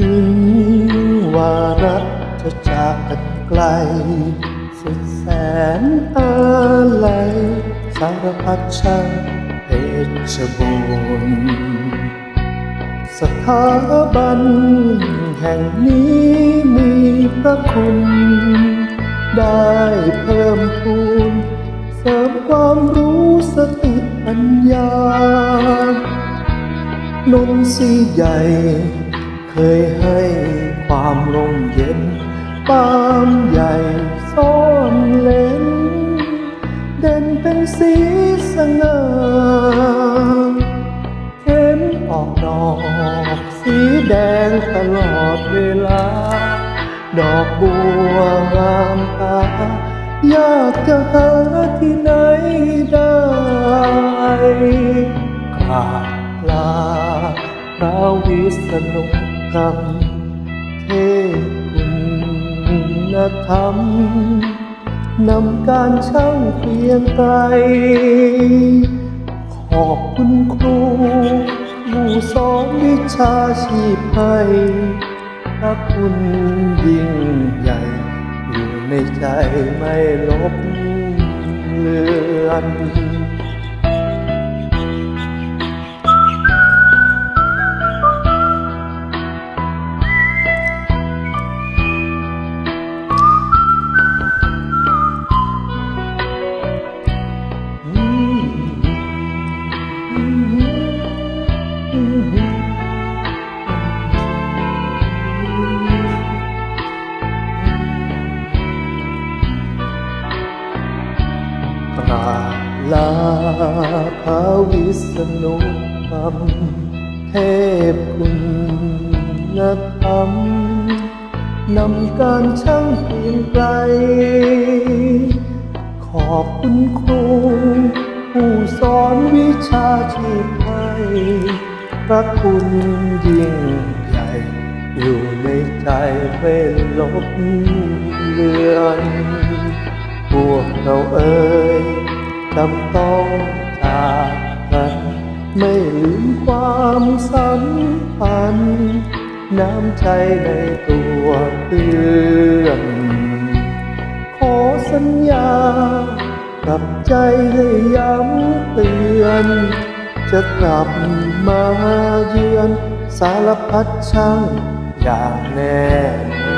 ถึงว่ารักจะจากกันไกล สุดแสนอะไรสารพัดช่างเพชรบูรณ์สถาบันแห่งนี้มีพระคุณ ได้เพิ่มพูนเสริมความรู้สติปัญญานนทรีใหญ่ ยให้ความลมเย็นปามใหญ่ซ่อนเล้นเด่นเป็นสีสง่าเข้มออกดอก สีแดงตลอดเวลา ดอกบัวงามตายากจะหาที่ไหนได้กาบลาพระวิษณุ กรรมเทพคุณธรรมนำการช่างเปลี่ยนไกลขอบคุณครูผู้สอนวิชาชีพให้พระคุณยิ่งใหญ่ อยู่ในใจไม่ลบ กราลาพระวิษณุธรรมเทพคุณธรรมนำการช่างเปลี่ยนไกล ขอบคุณครู ผู้สอนวิชาชีพให้พ ระคุณยิ่งใหญ่อยู่ในใจไม่ลบเลือนพวกเราเอ่ยจำต้องจากกันไม่ลืมความสัมพันธ์น้ำใจในตัวเพื่อนขอสัญญากับใจให้ย้ำเตือน จะกลับมาเยือนสารพัดช่างอย่างแน่